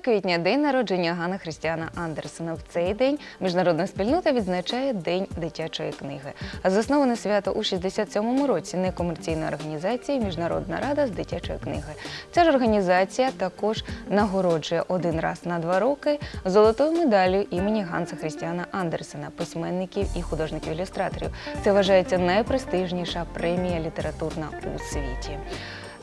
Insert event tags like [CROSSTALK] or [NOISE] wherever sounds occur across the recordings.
квітня день народження Гана Христіана Андерсена. В цей день міжнародна спільнота відзначає День дитячої книги. Засноване свято у 67-му році некомерційної організації Міжнародна рада з дитячої книги. Ця ж організація також нагороджує один раз на два роки золотою медаллю імені Ганса Христіана Андерсена, письменників і художників-ілюстраторів. Це вважається найпрестижніша премія літературна у світі.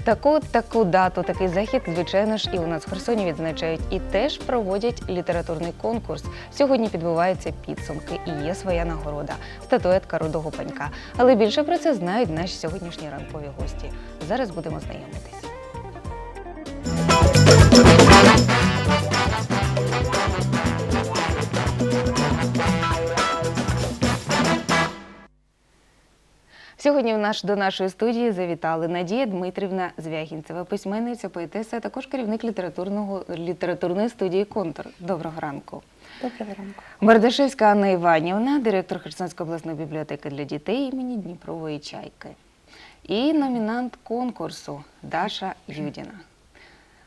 Таку таку дату, такий захід, звичайно ж, і у нас в Херсоні відзначають і теж проводять літературний конкурс. Сьогодні підбиваються підсумки і є своя нагорода статуетка рудого панька. Але більше про це знають наші сьогоднішні ранкові гості. Зараз будемо знайомитись. Сьогодні в наш до нашої студії завітали Надія Дмитрівна Звягінцева, письменниця, поетеса, а також керівник літературного літературної студії Контур. Доброго ранку. Доброго ранку. Бардашевська Анна Іванівна, директор Херсонської обласної бібліотеки для дітей імені Дніпрової чайки. І номінант конкурсу Даша Юдіна.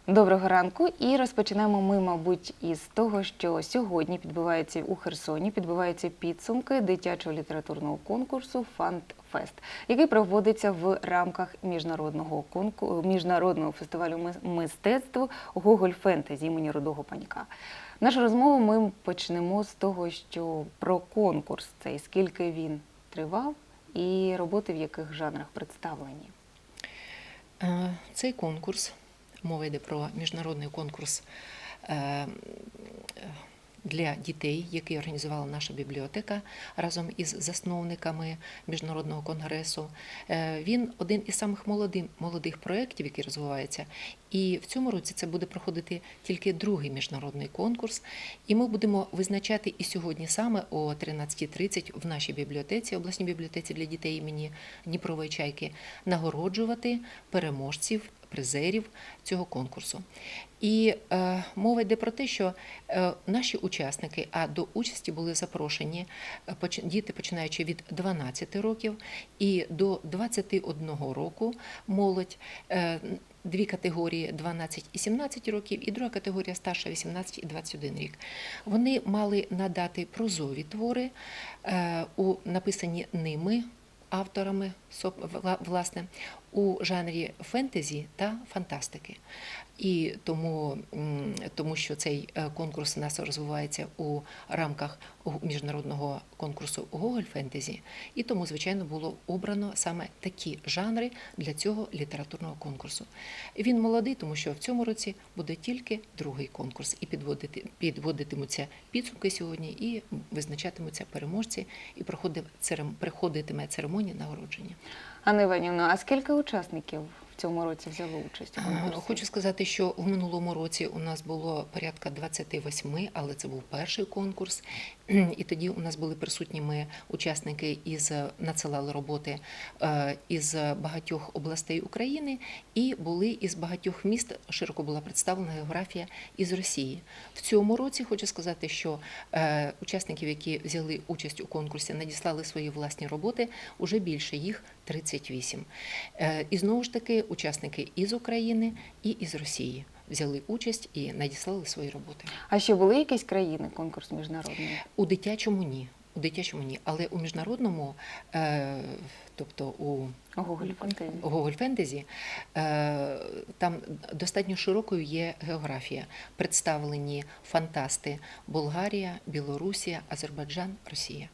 Доброго ранку. І розпочинаємо ми, мабуть, із того, що сьогодні підбиваються у Херсоні, підбиваються підсумки дитячого літературного конкурсу Фантфест, який проводиться в рамках міжнародного конку... міжнародного фестивалю ми- мистецтв Гоголь Фентезі імені Рудого Панька. Нашу розмову ми почнемо з того, що про конкурс цей, скільки він тривав, і роботи в яких жанрах представлені. Е, Цей конкурс, мова йде про міжнародний конкурс е, для дітей, який організувала наша бібліотека разом із засновниками міжнародного конгресу. Е, Він один із самих молодих, молодих проєктів, який розвивається. І в цьому році це буде проходити тільки другий міжнародний конкурс. І ми будемо визначати і сьогодні саме о 13.30 в нашій бібліотеці, обласній бібліотеці для дітей імені Дніпрової чайки, нагороджувати переможців. Призерів цього конкурсу. І е, мова йде про те, що е, наші учасники, а до участі були запрошені е, поч- діти, починаючи від 12 років і до 21 року молодь. Е, Дві категорії 12 і 17 років, і друга категорія старша 18 і 21 рік. Вони мали надати прозові твори, е, написані ними, авторами, власне, у жанрі фентезі та фантастики. І тому, тому що цей е, конкурс у нас розвивається у рамках міжнародного конкурсу Гоголь Фентезі, і тому, звичайно, було обрано саме такі жанри для цього літературного конкурсу. Він молодий, тому що в цьому році буде тільки другий конкурс, і підводити, підводитимуться підсумки сьогодні, і визначатимуться переможці, і приходитиме церемонія нагородження. Анна Іванівна, а скільки учасників в цьому році взяло участь у Е, конкурсі? Хочу сказати, що в минулому році у нас було порядка 28, але це був перший конкурс. І тоді у нас були присутніми учасники із надсилали роботи е, із багатьох областей України, і були із багатьох міст. Широко була представлена географія із Росії. В цьому році хочу сказати, що е, учасників, які взяли участь у конкурсі, надіслали свої власні роботи, уже більше їх 38. Е, І знову ж таки, учасники із України і із Росії взяли участь і надіслали свої роботи. А ще були якісь країни конкурс міжнародний? У дитячому ні. У дитячому ні, але у міжнародному, е, тобто у. Гоголь Фентезі, е, там достатньо широкою є географія. Представлені фантасти Болгарія, Білорусія, Азербайджан, Росія.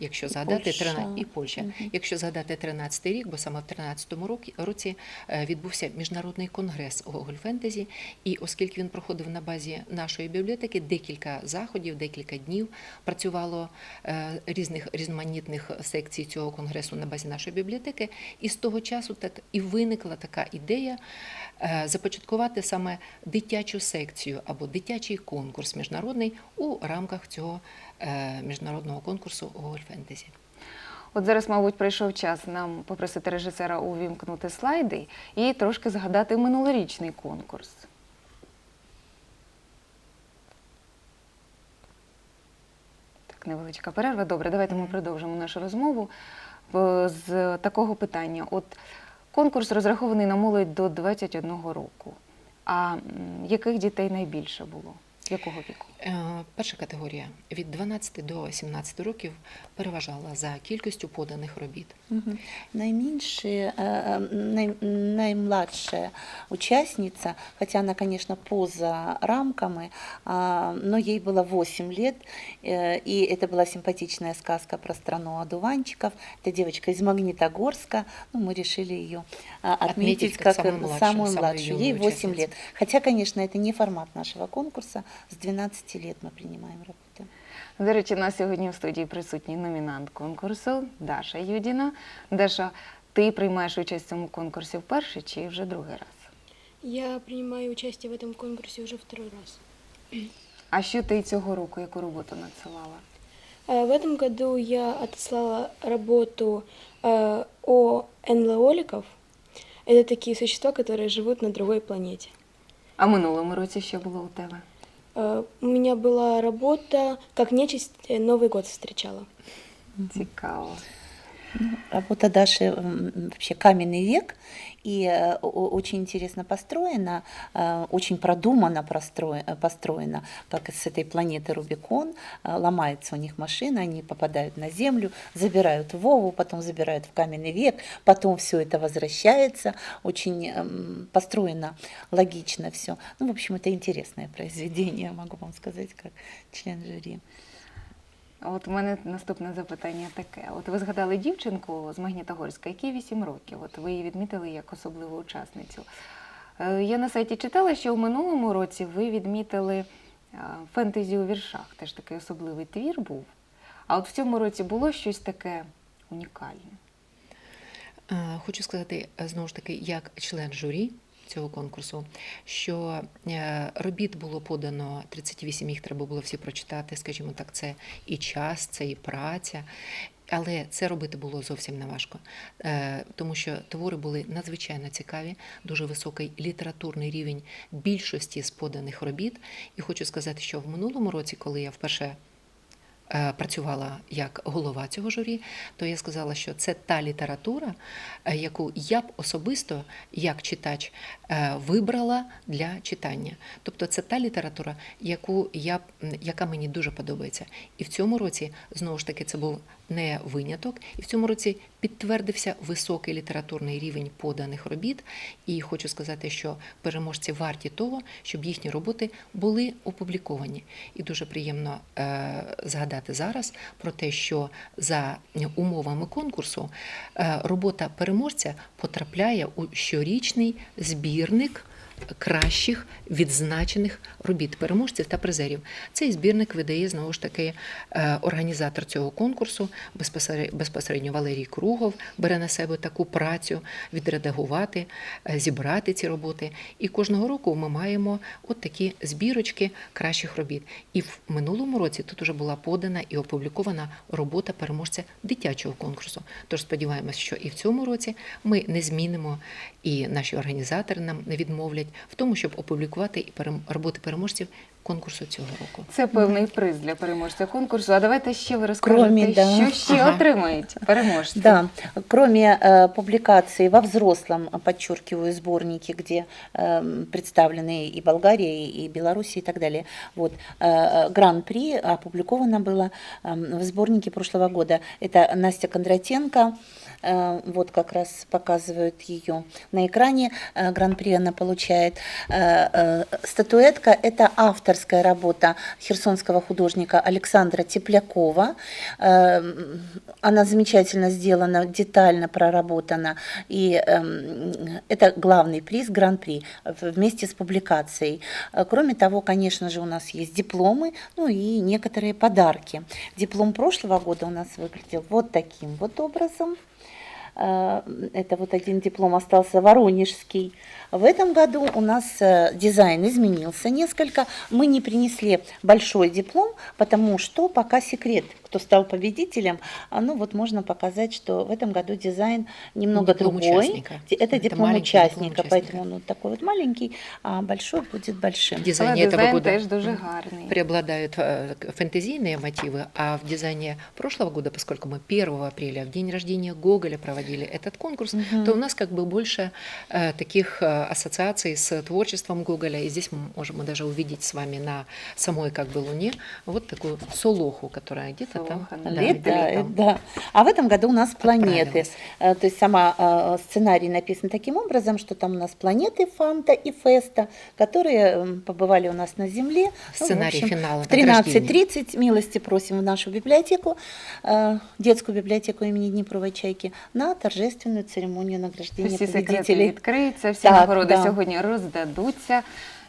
Якщо згадати Польща. 13 і Польща, якщо згадати 13 рік, бо саме в 13-му році, е, відбувся міжнародний конгрес Гоголь Фентезі, і оскільки він проходив на базі нашої бібліотеки, декілька заходів, декілька днів працювало е, різних різноманітних секцій цього конгресу на базі нашої бібліотеки, і з того часу так і виникла така ідея е, започаткувати саме дитячу секцію або дитячий конкурс міжнародний у рамках цього міжнародного конкурсу Гоголь Фентезі. От зараз, мабуть, прийшов час нам попросити режисера увімкнути слайди і трошки згадати минулорічний конкурс. Так, невеличка перерва. Добре, давайте ми продовжимо нашу розмову Е, з такого питання. От конкурс розрахований на молодь до 21 року. А яких дітей найбільше було? Якого віку? Е, Перша категорія від 12 до 17 років переважала за кількістю поданих робіт. Мгм. Наименьшая, э, э, най- наимладшая участница, хотя она, конечно, поза рамками, а, но ей было 8 лет, э, и это была симпатичная сказка про страну одуванчиков. Это девочка из Магнитогорска, ну, мы решили ее отметить, Отметить как как, самую э, младшую, самую самую младшую. Ей юную 8 участницу. лет. Хотя, конечно, это не формат нашего конкурса, с 12 лет мы принимаем работы. До речі, у нас сьогодні в студії присутній номінант конкурсу Даша Юдіна. Даша, ти приймаєш участь в цьому конкурсі вперше чи вже другий раз? Я принимаю участие в этом конкурсе уже второй раз. А що ти цього року, яку роботу надсилала? А, В этом году я отослала работу э, о энлооликов. Это такие существа, которые живут на другой планете. А минулому році що було у тебе? Э, У меня была работа, как нечисть э, Новый год встречала. Цікаво. Работа Даши вообще каменный век и э, очень интересно построена, э, очень продуманно простроена, построена, как с этой планеты Рубикон. Э, Ломается у них машина, они попадают на Землю, забирают Вову, потом забирают в каменный век, потом все это возвращается. Очень эм, построено логично все. Ну, в общем, это интересное произведение, [LAUGHS] могу вам сказать, как член жюри. От у мене наступне запитання таке. От ви згадали дівчинку з Магнітогорська, якій 8 років. От ви її відмітили як особливу учасницю. Е, Я на сайті читала, що в минулому році ви відмітили е, фентезі у віршах. Теж такий особливий твір був. А от в цьому році було щось таке унікальне. Е, Хочу сказати знову ж таки, як член журі цього конкурсу, що е, робіт було подано 38, їх треба було всі прочитати. Скажімо так, це і час, це і праця. Але це робити було зовсім не важко, Е, тому що твори були надзвичайно цікаві, дуже високий літературний рівень більшості з поданих робіт. І хочу сказати, що в минулому році, коли я вперше працювала як голова цього журі, то я сказала, що це та література, е, яку я б особисто, як читач, е, вибрала для читання. Тобто це та література, яку я, б- яка мені дуже подобається. І в цьому році, знову ж таки, це був не виняток, і в цьому році підтвердився високий літературний рівень поданих робіт. І хочу сказати, що переможці варті того, щоб їхні роботи були опубліковані. І дуже приємно е, згадати зараз про те, що за умовами конкурсу е, робота переможця потрапляє у щорічний збірник. Кращих відзначених робіт переможців та призерів. Цей збірник видає знову ж таки е, організатор цього конкурсу, безпосередньо, Валерій Кругов бере на себе таку працю відредагувати, е, зібрати ці роботи. І кожного року ми маємо от такі збірочки кращих робіт. І в минулому році тут вже була подана і опублікована робота переможця дитячого конкурсу. Тож сподіваємось, що і в цьому році ми не змінимо, і наші організатори нам не відмовлять в тому, щоб опублікувати роботи переможців конкурсу цього року. Це певний приз для переможця конкурсу. А давайте ще ви розкажете, Кромі, да. що ще Ага. отримають переможці. Да, кроме э, публикаций во взрослом, подчеркиваю, сборнике, где эм, представлены и Болгария, и Белоруссия и так далее, вот, э, Гран-при опубликовано было эм, в сборнике прошлого года. Это Настя Кондратенко, э, вот как раз показывают ее на экране. Э, Гран-при она получает. Э, э, Статуэтка – это авторская работа херсонского художника Александра Теплякова. Э, Она замечательно сделана, детально проработана. И эм, это главный приз, гран-при, вместе с публикацией. Э, Кроме того, конечно же, у нас есть дипломы, ну и некоторые подарки. Диплом прошлого года у нас выглядел вот таким вот образом. Э, Это вот один диплом остался воронежский. В этом году у нас э, дизайн изменился несколько. Мы не принесли большой диплом, потому что пока секрет кто стал победителем, а, ну вот можно показать, что в этом году дизайн немного Диплом другой. участника. Это, Это диплом участника. поэтому он вот такой вот маленький, а большой будет большим. В Але дизайне этого дизайн года теж дуже гарний. преобладают э, фэнтезийные мотивы, а в дизайне прошлого года, поскольку мы 1 апреля, в день рождения Гоголя проводили этот конкурс, Мгм. то у нас как бы больше э, таких э, ассоциаций с творчеством Гоголя. И здесь мы можем даже увидеть с вами на самой как бы Луне вот такую солоху, которая где-то там Солоха, да, да, Летает, летом. да. А в этом году у нас планеты. Отправилась. Э, То есть сама э, сценарий написан таким образом, что там у нас планеты Фанта и Феста, которые м, побывали у нас на Земле. Ну, в Сценарий общем, финала В 13.30 награждения. милости просим в нашу библиотеку, э, детскую библиотеку имени Днепровой Чайки, на торжественную церемонию награждения Всі секрети победителей. відкриються, всі Так, нагороди да. сьогодні роздадуться.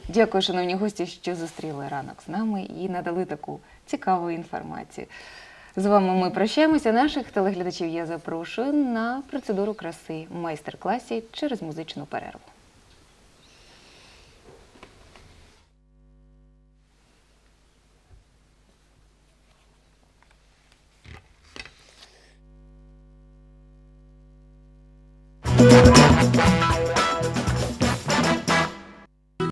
Дякую, шановні гості, що зустріли ранок з нами і надали таку цікаву інформацію. З вами ми прощаємося. Наших телеглядачів я запрошую на процедуру краси майстер-класі через музичну перерву.